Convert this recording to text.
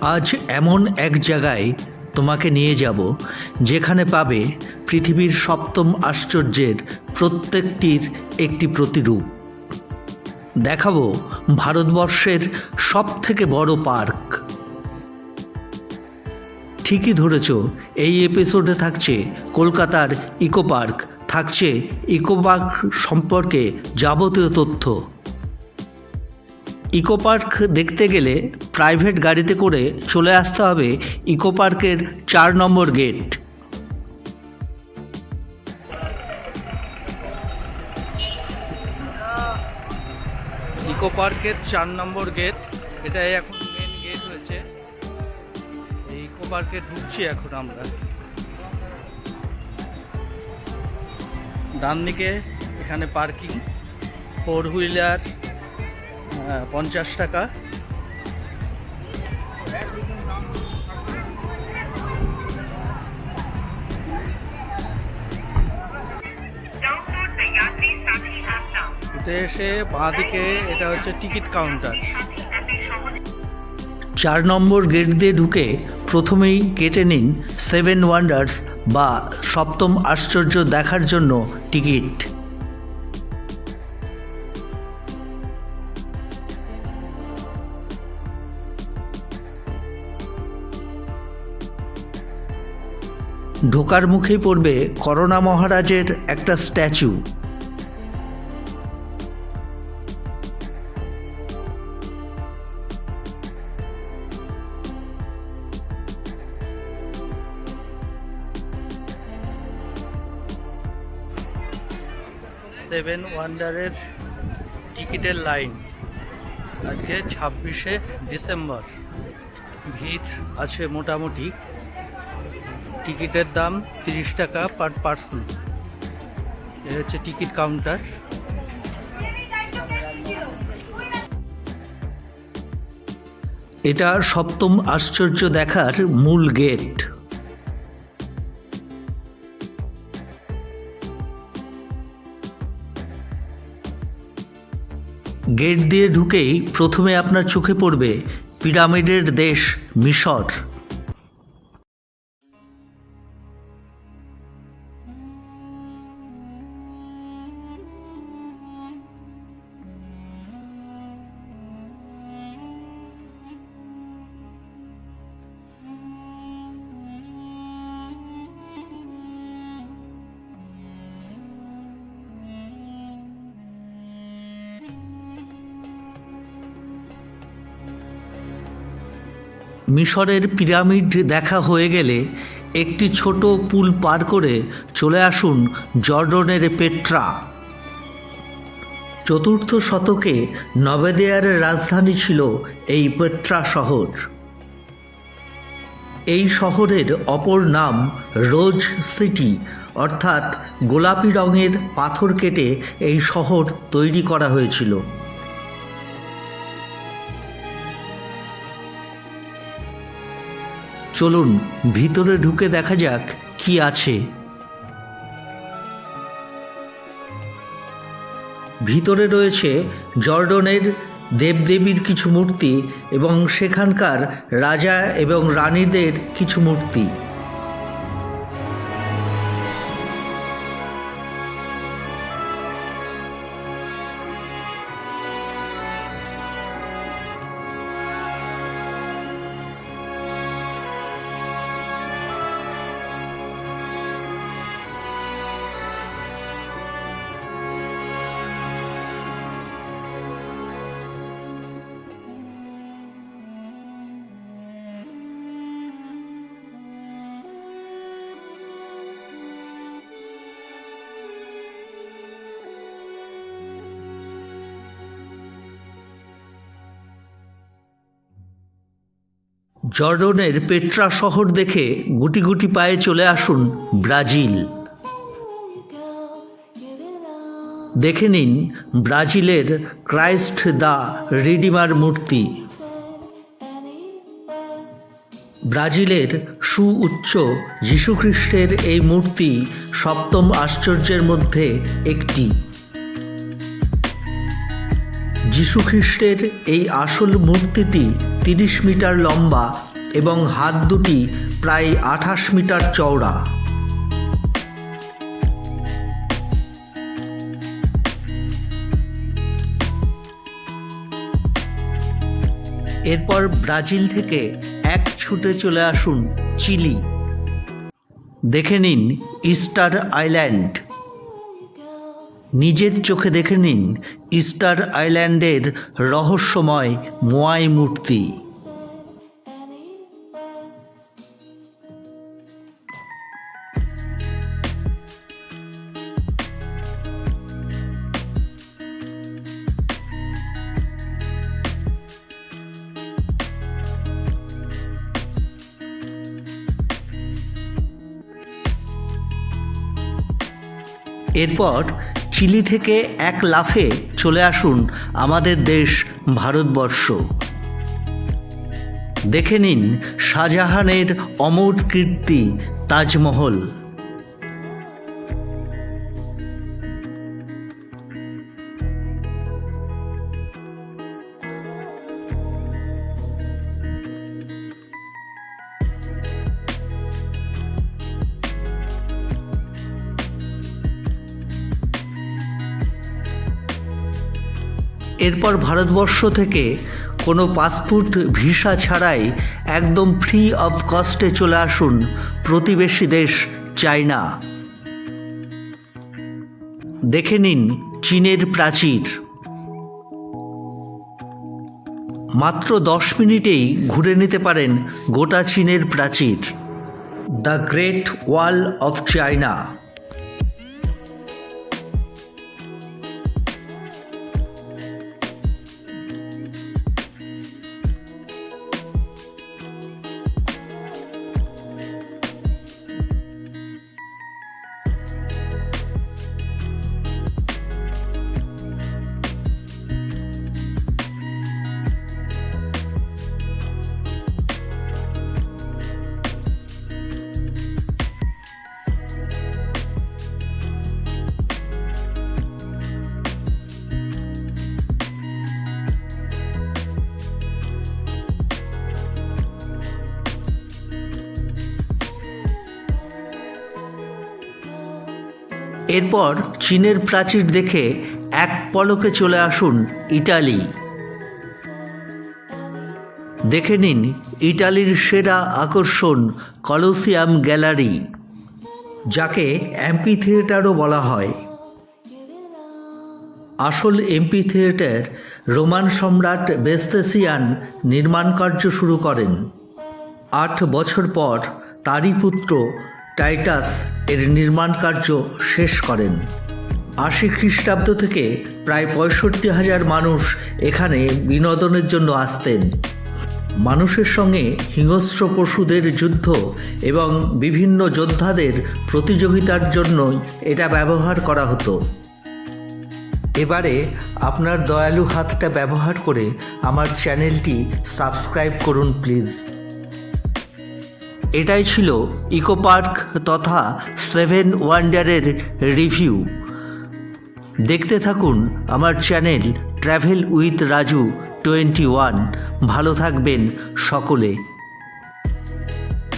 আজ এমন এক জায়গায় তোমাকে নিয়ে যাব, যেখানে পাবে পৃথিবীর সপ্তম আশ্চর্যের প্রত্যেকটির একটি প্রতিরূপ। দেখাবো ভারতবর্ষের সব থেকে বড় পার্ক। ঠিকই ধরেছ, এই এপিসোডে থাকছে কলকাতার ইকো পার্ক, থাকছে ইকো পার্ক সম্পর্কে যাবতীয় তথ্য। ইকো পার্ক দেখতে গেলে প্রাইভেট গাড়িতে করে চলে আসতে হবে ইকো পার্কের চার নম্বর গেট। ইকো পার্কের চার নম্বর গেট এটাই এখন মেন গেট হয়েছে। এই ইকো পার্কে ঢুকছি এখন আমরা। ডান দিকে এখানে পার্কিং, ফোর হুইলার পঞ্চাশ টাকা। এসে বাঁ দিকে এটা হচ্ছে টিকিট কাউন্টার। চার নম্বর গেট দিয়ে ঢুকে প্রথমেই কেটে নিন সেভেন ওয়ান্ডার্স বা সপ্তম আশ্চর্য দেখার জন্য টিকিট। ঢোকার মুখেই পড়বে করোনা মহারাজের একটা স্ট্যাচু। সেভেন ওয়ান্ডারের টিকিটের লাইন। আজকে ছাব্বিশে ডিসেম্বর। ভিড় আছে মোটামুটি। টিকিটের দাম তিরিশ টাকা পার পার্সন। এ হচ্ছে টিকিট কাউন্টার। এটা সপ্তম আশ্চর্য দেখার মূল গেট। গেট দিয়ে ঢুকেই প্রথমে আপনার চোখে পড়বে পিরামিডের দেশ মিশর। মিশরের পিরামিড দেখা হয়ে গেলে একটি ছোট পুল পার করে চলে আসুন জর্ডনের পেট্রা। চতুর্থ শতকে নবেদেয়ার রাজধানী ছিল এই পেট্রা শহর। এই শহরের অপর নাম রোজ সিটি, অর্থাৎ গোলাপি রঙের পাথর কেটে এই শহর তৈরি করা হয়েছিল। চলুন, ভিতরে ঢুকে দেখা যাক কি আছে। ভিতরে রয়েছে জর্ডনের দেবদেবীর কিছু মূর্তি এবং সেখানকার রাজা এবং রানীদের কিছু মূর্তি। জর্ডনের পেট্রা শহর দেখে গুটি গুটি পায়ে চলে আসুন ব্রাজিল। দেখে নিন ব্রাজিলের ক্রাইস্ট দ্য রিডিমার মূর্তি। ব্রাজিলের সুউচ্চ যীশুখ্রিস্টের এই মূর্তি সপ্তম আশ্চর্যের মধ্যে একটি। যীশুখ্রিস্টের এই আসল মূর্তিটি তিরিশ মিটার লম্বা এবং হাত দুটি প্রায় আঠাশ মিটার চওড়া। এরপর ব্রাজিল থেকে এক ছুটে চলে আসুন চিলি। দেখে নিন ইস্টার আইল্যান্ড। নিজের চোখে দেখে নিন ইস্টার আইল্যান্ডের রহস্যময় মোয়াই মূর্তি। এরপর চিলি থেকে এক লাফে চলে আসুন আমাদের দেশ ভারতবর্ষ। দেখে নিন শাহজাহানের অমর কীর্তি, তাজমহল। এরপর ভারতবর্ষ থেকে কোনো পাসপোর্ট ভিসা ছাড়াই একদম ফ্রি অফ কস্টে চলে আসুন প্রতিবেশী দেশ চায়না। দেখে নিন চীনের প্রাচীর। মাত্র দশ মিনিটেই ঘুরে নিতে পারেন গোটা চীনের প্রাচীর। The great wall of China. এরপর চীনের প্রাচীর দেখে এক পলকে চলে আসুন ইটালি। দেখে নিন ইটালির সেরা আকর্ষণ কলোসিয়াম গ্যালারি, যাকে অ্যাম্পি থিয়েটারও বলা হয়। আসল এমপি থিয়েটার রোমান সম্রাট বেস্তেসিয়ান নির্মাণ কার্য শুরু করেন। আট বছর পর তারই পুত্র টাইটাস এর নির্মাণ কার্য শেষ করেন। আশি খ্রিস্টাব্দ থেকে প্রায় পঁয়ষট্টি হাজার মানুষ এখানে বিনোদনের জন্য আসতেন। মানুষের সঙ্গে হিংস্র পশুদের যুদ্ধ এবং বিভিন্ন যোদ্ধাদের প্রতিযোগিতার জন্যই এটা ব্যবহার করা হতো। এবারে আপনার দয়ালু হাতটা ব্যবহার করে আমার চ্যানেলটি সাবস্ক্রাইব করুন প্লিজ। এটাই ছিল ইকো পার্ক তথা সেভেন ওয়ান্ডারের রিভিউ। দেখতে থাকুন আমার channel travel with Raju twenty one. ভালো থাকবেন সকলে।